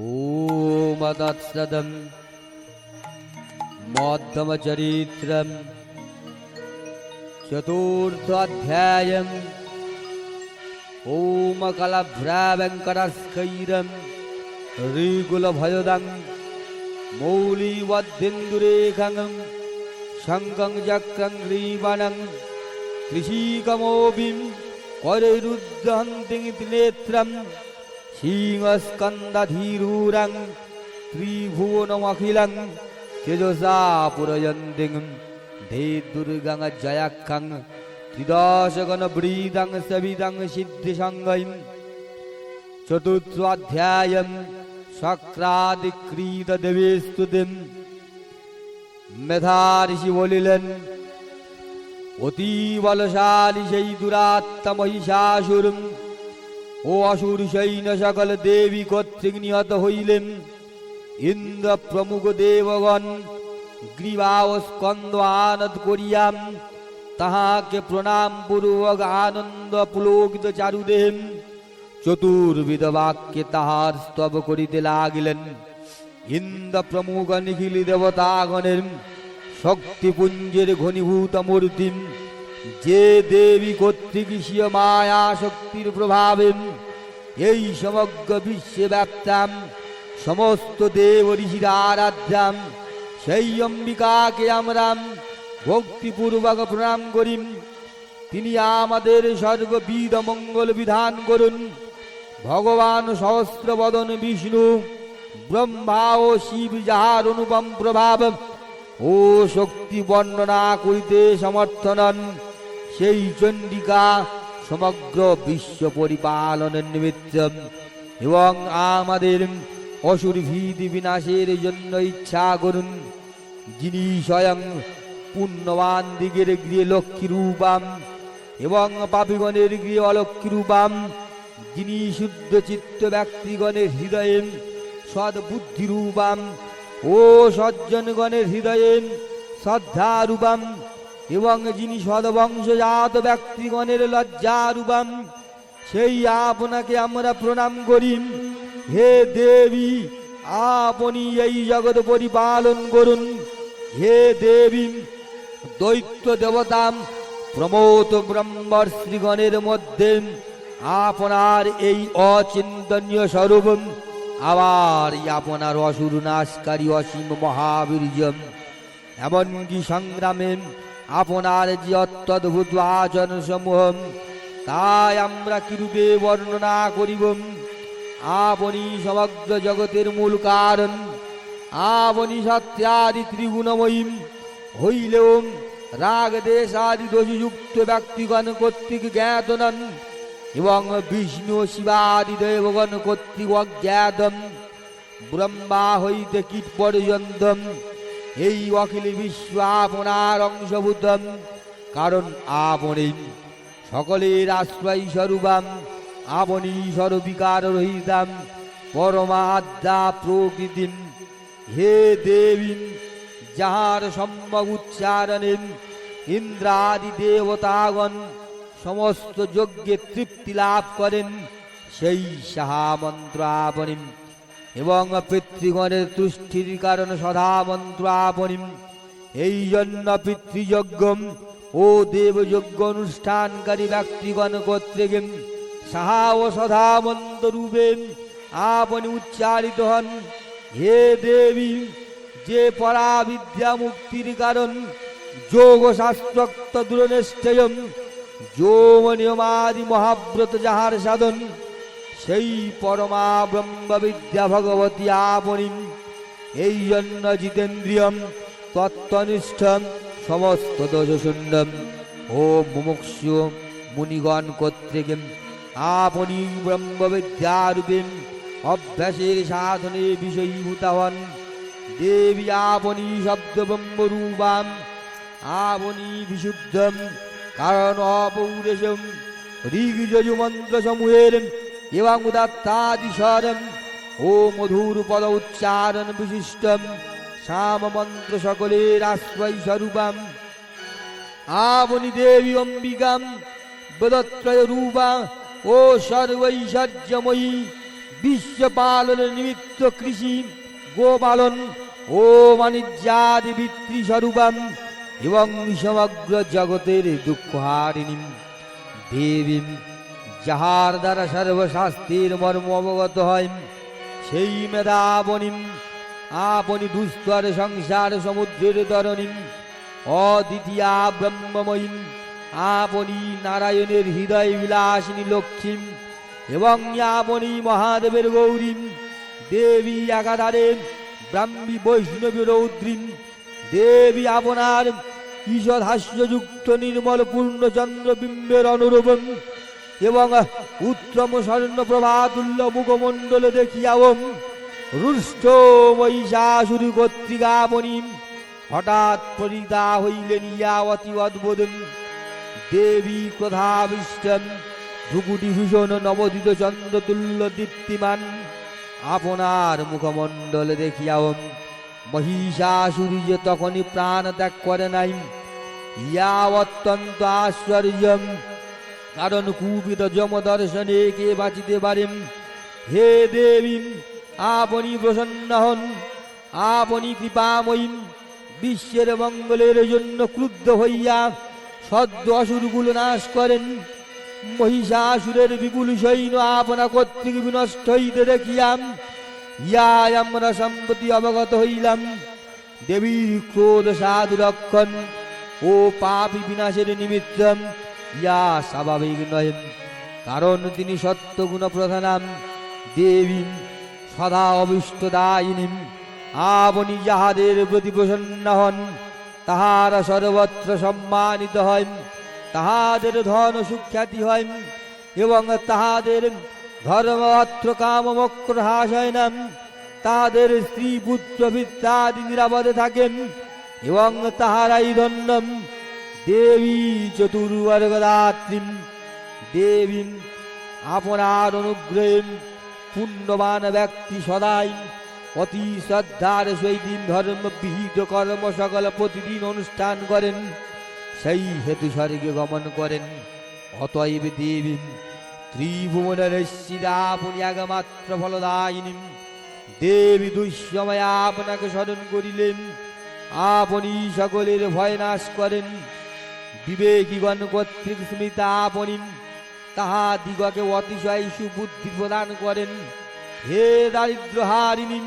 ओमदत्सदम् मध्यमचरित्रम् चतुर्थाध्यायम् ओमकलभ्रावेङ्कटस्कैरम् ऋकुलभयदम् मौलिवद्दिन्दुरेखम् शङ्कं चक्रं ग्रीवणं कृषिकमोबिं करैरुद्धन्ति नेत्रम् সিংস্কন্দধীরূরং ত্রিভুবনমখিলং তেজসা পুরয়ন্তিং ধে দুর্গং জয়াক্ষং ত্রিদশগণব্রীদং সবিদং সিদ্ধিসঙ্গৈম চতুর্থাধ্যায়ম সক্রাদিক্রীত দেবীস্তুতিম মেধাঋষি বলিলেন অতি বলশালী সেই দুরাত্মহিষাসুরম ও অসুর সৈন্য সকল দেবী কর্তৃক নিহত হইলেন। ইন্দ্র প্রমুখ দেবগণ গ্রীবা ও স্কন্দ আনদ করিয়াম, তাহাকে প্রণাম পূর্বক আনন্দ পুলকিত চারুদেহ চতুর্বিধ বাক্যে তাহার স্তব করিতে লাগিলেন। ইন্দ্র প্রমুখ নিখিল দেবতাগণের শক্তিপুঞ্জের ঘনীভূত মূর্তি যে দেবী কর্তৃক মায়া শক্তির প্রভাবে এই সমগ্র বিশ্বে ব্যাপ্তাম সমস্ত দেব ঋষির আরাধ্যাম, সেই অম্বিকাকে আমরা ভক্তিপূর্বক প্রণাম করিম। তিনি আমাদের সর্ববিধ মঙ্গল বিধান করুন। ভগবান সহস্রবদন বিষ্ণু, ব্রহ্মা ও শিব যাহার অনুপম প্রভাব, ও শক্তি বর্ণনা করিতে সমর্থনন সেই চণ্ডিকা সমগ্র বিশ্ব পরিপালনের নিমিত্ত এবং আমাদের অসুর ভীতি বিনাশের জন্য ইচ্ছা করুন, যিনি স্বয়ং পুণ্যবান দিগের গৃহে লক্ষ্মী রূপাম এবং পাপিগণের গৃহে অলক্ষ্মী রূপাম যিনি শুদ্ধ চিত্ত ব্যক্তিগণের হৃদয়ে সদ্বুদ্ধি রূপাম ও সজ্জনগণের হৃদয়ে শ্রদ্ধা রূপাম এবং যিনি সদবংশজাত ব্যক্তিগণের লজ্জা রূপাম সেই আপনাকে আমরা প্রণাম করি। হে দেবী, আপনি এই জগৎ পরিপালন করুন। হে দেবী, দৈত্য দেবতা প্রমোদ ব্রহ্মর শ্রীগণের মধ্যে আপনার এই অচিন্তনীয় স্বরূপ, আবার আপনার অসুর নাশকারী অসীম মহাবীর্য, এমনকি সংগ্রামে আপনার যে অত্যদ্ভুত আচরণ সমূহ তাই আমরা কিরূপে বর্ণনা করিব আপনি সমগ্র জগতের মূল কারণ, আপনি সত্যাদি ত্রিগুণময়ী হইলেও রাগ দেশ আদি দোষযুক্ত ব্যক্তিগণ কর্তৃক জ্ঞাত নন এবং বিষ্ণু শিবাদি দেবগণ কর্তৃক অজ্ঞাতম, ব্রহ্মা হইতে কীট পর্যন্ত এই অখিল বিশ্ব আপনার অংশভূতম, কারণ আপনি সকলের আশ্রয় স্বরূপাম আপনি সর্বিকার রহিতাম পরমাদ্যা প্রকৃতিম। হে দেবী, যাহার সম্ভব উচ্চারণে ইন্দ্রাদি দেবতাগণ সমস্ত যজ্ঞে তৃপ্তি লাভ করেন, সেই সাহা মন্ত্র আপনি এবং পিতৃগণের তুষ্টির কারণ সদা মন্ত্র আপনি এই জন্য পিতৃযজ্ঞ ও দেবযজ্ঞ অনুষ্ঠানকারী ব্যক্তিগণ কর্তৃক সাহা ও সদা মন্ত্র রূপে আপনি উচ্চারিত হন। হে দেবী, যে পরা বিদ্যা মুক্তির কারণ, যোগ শাস্ত্রোক্ত দূরনিশ্চয়ম যোম নিয়মাদি মহাব্রত যাহার সাধন সেই পরমা ব্রহ্ম বিদ্যা ভগবতী আপনি। এই জন্য জিতেন্দ্রিয়ম, তত্ত্বনিষ্ঠম, সমস্ত দোষ শূন্যম ও মুমুক্ষু মুনিগণ কর্তৃক আপনি ব্রহ্মবিদ্যারূপে অভ্যাসের সাধনে বিষয়ীভূত হন দেবী আপনি শব্দ ব্রহ্মরূপাম আপনি বিশুদ্ধম, কারণ অপৌরেশম ঋগযজু মন্ত্র সমূহের এবং উদাত্তাদিস্বরম ও মধুর পদ উচ্চারণ বিশিষ্টম শ্যাম মন্ত্র সকলের আশ্রয় স্বরূপম আপনি দেবী অম্বিকাম বেদত্রয় রূপা ও সর্বৈশ্বর্যময়ী বিশ্ব পালনের নিমিত্ত কৃষি গোপালন ও বাণিজ্যাদি বৃত্তি স্বরূপম এবং সমগ্র জগতের দুঃখহারিণী দেবী যাহার দ্বারা সর্বশাস্ত্রের মর্ম অবগত হয়, সেই মেধাবনিম আপনি দুস্তর সংসার সমুদ্রের তরণীম অদ্বিতীয়া ব্রহ্মময়ীম। আপনি নারায়ণের হৃদয় বিলাসিনী লক্ষ্মীম এবং আপনি মহাদেবের গৌরীম। দেবী একাধারে ব্রাহ্মী বৈষ্ণবী রৌদ্রীম। দেবী আপনার ঈষৎ হাস্যযুক্ত নির্মল পূর্ণচন্দ্র বিম্বের অনুরূপম। এবং উত্তম স্বর্ণ প্রভাতুল্য মুখমণ্ডলে দেখিয়াও রুষ্ট মহিষাসুরি কর্তৃকামণি। হঠাৎ পরিদা হইলেন ইয়া অতি অদ্ভুতম দেবী ক্রধাবিষ্টম ভ্রুকুটি ভূষণ নবদিত চন্দ্রতুল্য দীপ্তিমান। আপনার মুখমণ্ডলে দেখিয়াও মহিষাসুরি যে তখনই প্রাণ ত্যাগ করে নাই। ইয়া অত্যন্ত আশ্চর্যম কারণ কুপিত যম দর্শনে কে বাঁচিতে পারেন? হে দেবী, আপনি প্রসন্ন হন। আপনি কৃপাময়ী বিশ্বের মঙ্গলের জন্য ক্রুদ্ধ হইয়া সদ্য অসুরগুলো নাশ করেন। মহিষাসুরের বিপুল সৈন্য আপনা কর্তৃক বিনষ্ট হইতে দেখিয়াম ইয়া আমরা সম্পত্তি অবগত হইলাম। দেবীর ক্রোধ সাধু রক্ষণ ও পাপি বিনাশের নিমিত্তম ইয়া স্বাভাবিক নয়। কারণ তিনি সত্যগুণ প্রধানাম দেবী, সদা অবিষ্টদায়িনী, আপনি যাহাদের প্রতি প্রসন্ন হন, তাহারা সর্বত্র সম্মানিত হয়, তাহাদের ধন সুখ্যাতি হয়, এবং তাহাদের ধর্মমাত্র কাম মক্র হ্রাস হয় না তাহাদের স্ত্রী, পুত্র, পিত্রাদি নিরাপদে থাকেন, এবং তাহারাই ধন্যম দেবী চতুর্বর্গদাত্রী দেবী আপনার অনুগ্রহে পুণ্যবান ব্যক্তি সদাই অতি শ্রদ্ধার সহিত ধর্ম বিহিত কর্ম সকল প্রতিদিন অনুষ্ঠান করেন সেই হেতু স্বর্গে গমন করেন অতএব দেবী ত্রিভুবনের আপনি একমাত্র ফলদায়িনী দেবী দুঃসময় আপনাকে স্মরণ করিলেন আপনি সকলের ভয় নাশ করেন বিবেকীগণ কর্তৃক স্মৃতা আপনি তাহা দিগকে অতিশয় সুবুদ্ধি প্রদান করেন। হে দারিদ্র হারিণী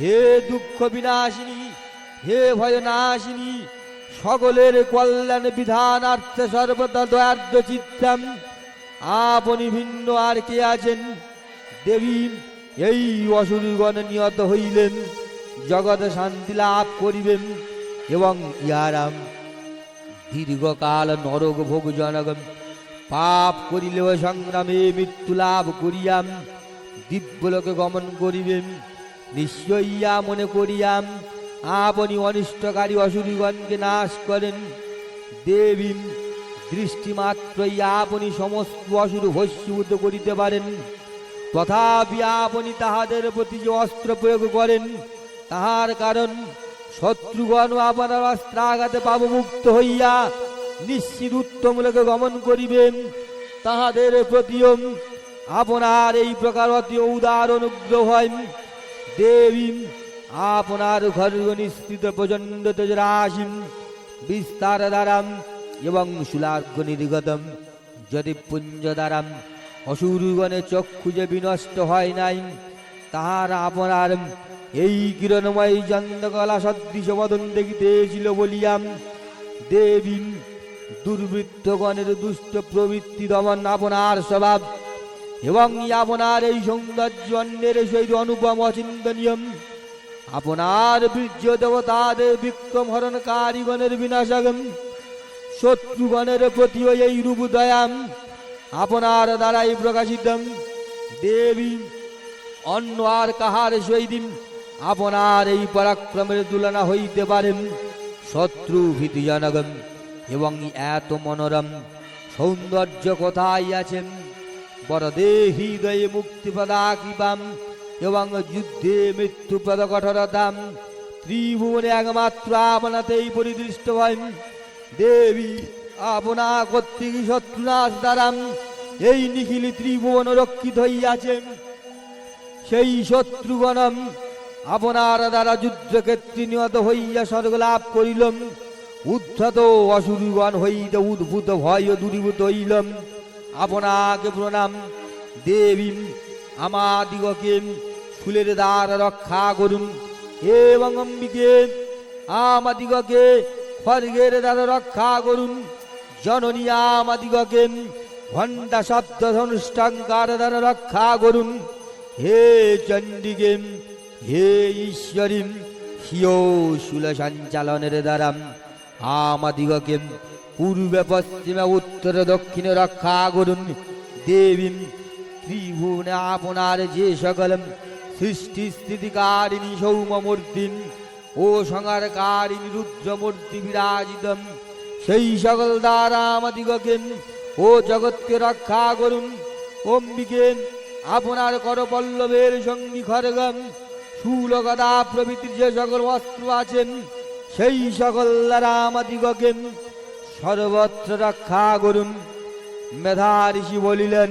হে দুঃখ বিনাশিনী হে ভয় নাশিনী সকলের কল্যাণ বিধানার্থে সর্বদা দয়ার্দ চিত্তাম। আপনি ভিন্ন আর কে আছেন? দেবী, এই অসুরগণ নিহত হইলেন। জগতে শান্তি লাভ করিবেন এবং ইয়ারাম দীর্ঘকাল নরক ভোগ জনক পাপ করিলেও সংগ্রামে মৃত্যু লাভ করিয়াম। দিব্যলোকে গমন করিবেন নিশ্চয়ইয়া মনে করিয়াম, আপনি অনিষ্টকারী অসুরীগণকে নাশ করেন। দেবী দৃষ্টিমাত্রই আপনি সমস্ত অসুর ভস্যভূত করিতে পারেন। তথাপি আপনি তাহাদের প্রতি যে অস্ত্র প্রয়োগ করেন, তাহার কারণ শত্রুগণ আপনার অস্ত্রাঘাতে পাবমুক্ত হইয়া নিশ্চিত উত্তমলোকে গমন করিবেন। তাহাদের প্রতিও আপনার এই প্রকার অতি উদার অনুগ্রহ হয়। দেবী, আপনার খর্গ নিশ্চিত প্রচণ্ড তেজরাশিম, বিস্তার দ্বারাম এবং শুলার্ঘ নির্গতম। যদি পুঞ্জ দ্বারাম অসুরগণে চক্ষু যে বিনষ্ট হয় নাই, তাহার আপনার এই কিরণময় চন্দ্রকলা সদৃশ বদন দেখিতেছিল বলিয়াম। দেবী দুর্বৃত্তগণের দুষ্ট প্রবৃত্তি দমন আপনার স্বভাব এবং আপনার এই সৌন্দর্য অন্যের সহিত অনুপম অচিন্তনীয় আপনার বীর্য দেবতাদের বিক্রম হরণকারীগণের বিনাশগম শত্রুগণের প্রতিও এই রূপ দয়াম আপনার দ্বারাই প্রকাশিতম। দেবী, অন্য আর কাহার সহিত আপনার এই পরাক্রমের তুলনা হইতে পারেন শত্রু ভীতিজনগম এবং এত মনোরম সৌন্দর্য কোথায় আছেন? বরদে হৃদয়ে মুক্তিপ্রদা কৃপাম এবং যুদ্ধে মৃত্যুপ্রদ কঠোরতাম ত্রিভুবনে একমাত্র আপনাতেই পরিদৃষ্ট হয় দেবী, আপনা কর্তৃক শত্রুনাশ দ্বারাম এই নিখিল ত্রিভুবন রক্ষিত হইয়াছেন সেই শত্রুগণম আপনার দ্বারা যুদ্ধক্ষেত্রে নিহত হইয়া স্বর্গ লাভ করিলাম। উদ্ধত অসুরগণ হইতে উদ্ভূত ভয় দূরীভূত হইলাম। আপনাকে প্রণাম। দেবী, আমাদিগকে ফুলের দ্বার রক্ষা করুন। এবং অম্বিকে আমাদিগকে খড়গের দ্বারা রক্ষা করুন। জননী আমাদিগকে ঘণ্টা শব্দ ধনুষ্টাঙ্কার দ্বারা রক্ষা করুন। হে চণ্ডিকে হে ঈশ্বরী হিও শুল সঞ্চালনের দ্বারা আমাদিগকে পূর্বে, পশ্চিমে, উত্তরে, দক্ষিণে রক্ষা করুন। দেবী ত্রিভুবনে আপনার যে সকল সৃষ্টি স্থিতিকারিণী সৌমমূর্তি ও সংহারকারিণী রুদ্রমূর্তি বিরাজিতম, সেই সকল দ্বারা আমাদিগকে ও জগৎকে রক্ষা করুন। অম্বিকে, আপনার করপল্লবের সঙ্গী খড়গম শূলগদা প্রভৃতির যে সকল অস্ত্র আছেন, সেই সকল দ্বারা আমাদিগকে সর্বত্র রক্ষা করুন। মেধা ঋষি বলিলেন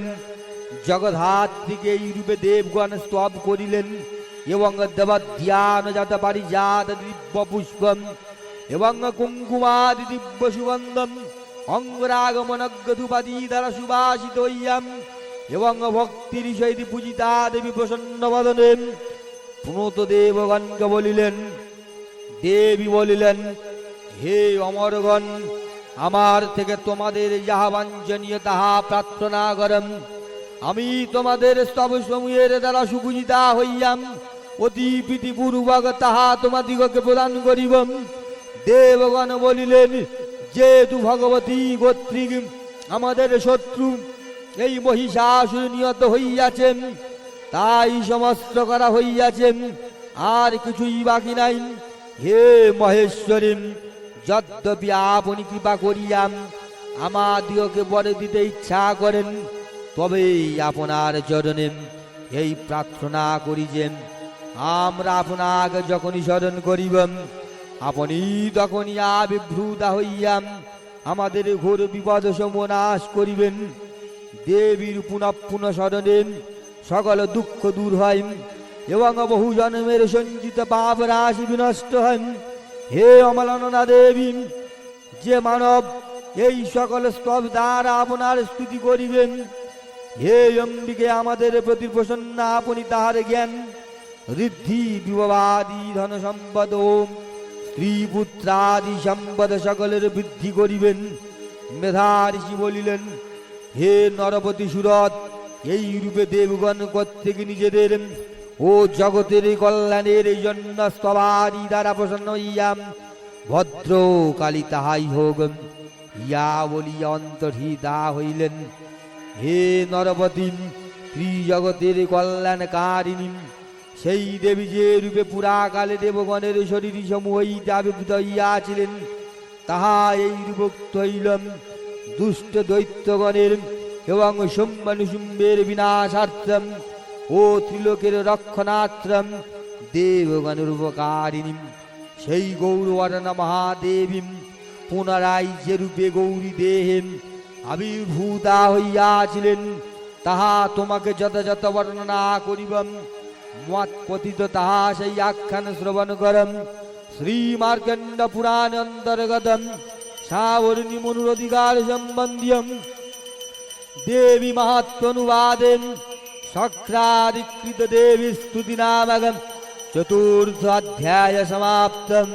জগধাত্রীকে এই রূপে দেবগণ স্তব করিলেন এবং দেবধ্যান জাত পারিজাত দিব্য পুষ্পম এবং কুঙ্কুমাদি দিব্য সুগন্ধম অঙ্গরাগমনগ্ধুপাদি দ্বারা সুবাসিত এবং ভক্তির সহিত পূজিতা দেবী প্রসন্ন বদনে পুনত দেবগণকে বলিলেন, দেবী বলিলেন, হে অমরগণ, আমার থেকে তোমাদের যাহা বাঞ্ছনীয় তাহা প্রার্থনা করম। আমি তোমাদের স্তব সমূহের দ্বারা সুপূজিতা হইয়াম, অতি প্রীতিপূর্বক তাহা তোমাদিগকে প্রদান করিব দেবগণ বলিলেন, যেহেতু ভগবতী গোত্রিক আমাদের শত্রু, এই মহিষাসুর নিহত হইয়াছেন তাই সমস্ত করা হইয়াছেন আর কিছুই বাকি নাই। হে মহেশ্বরী, যদ্যপি আপনি কৃপা করিয়াম আমাদিওকে বরে দিতে ইচ্ছা করেন তবে আপনার চরণে এই প্রার্থনা করি যে আমরা আপনাকে যখনই স্মরণ করিব আপনি তখনই আবিভ্রুতা হইয়াম, আমাদের ঘোর বিপদ সমনাশ করিবেন। দেবীর পুনঃ পুনঃ স্মরণে সকল দুঃখ দূর হয়। এবং বহু জন্মের সঞ্চিত পাপ রাশি বিনষ্ট হয়। হে অমলাননা দেবী, যে মানব এই সকল স্তব দ্বারা আপনার স্তুতি করিবেন, হে অম্বিকে আমাদের প্রতি প্রসন্ন আপনি তাহার জ্ঞান, ঋদ্ধি বিবাদি ধন সম্পদ স্ত্রী পুত্রাদি সম্পদ সকলের বৃদ্ধি করিবেন। মেধা ঋষি বলিলেন, হে নরপতি সুরত এই রূপে দেবগণ কর্তৃক নিজেদের ও জগতের কল্যাণের জন্য স্তবাদি দ্বারা প্রসন্ন হইয়াম। ভদ্র কালী তাহাই হোক, ইয়া বলিয়া অন্তর্হিতা হইলেন। হে নরপতি, ত্রিজগতের কল্যাণকারিণী, সেই দেবী যে রূপে পুরাকালে দেবগণের শরীর সমূহই আবির্ভূত হইয়াছিলেন, তাহা এই রূপোক্ত হইলম দুষ্ট দৈত্যগণের এবং সোম্বানুসুম্বের বিনাশার্থম ও ত্রিলোকের রক্ষণাত্রম দেবগণের উপকারিণী সেই গৌরবর্ণ মহাদেবী পুনরায় যে রূপে গৌরী দেহে আবির্ভূতা হইয়াছিলেন। তাহা তোমাকে যথাযথ বর্ণনা করিবম, মত তাহা সেই আখ্যান শ্রবণ করম। শ্রী মার্কণ্ড পুরাণ অন্তর্গতম সাবর্ণী মনুরধিকার সম্বন্ধিয়ম देवि महत्त्वनुवादे सक्षादिकृतदेवि स्तुतिनामगम् चतुर्थध्यायसमाप्तम्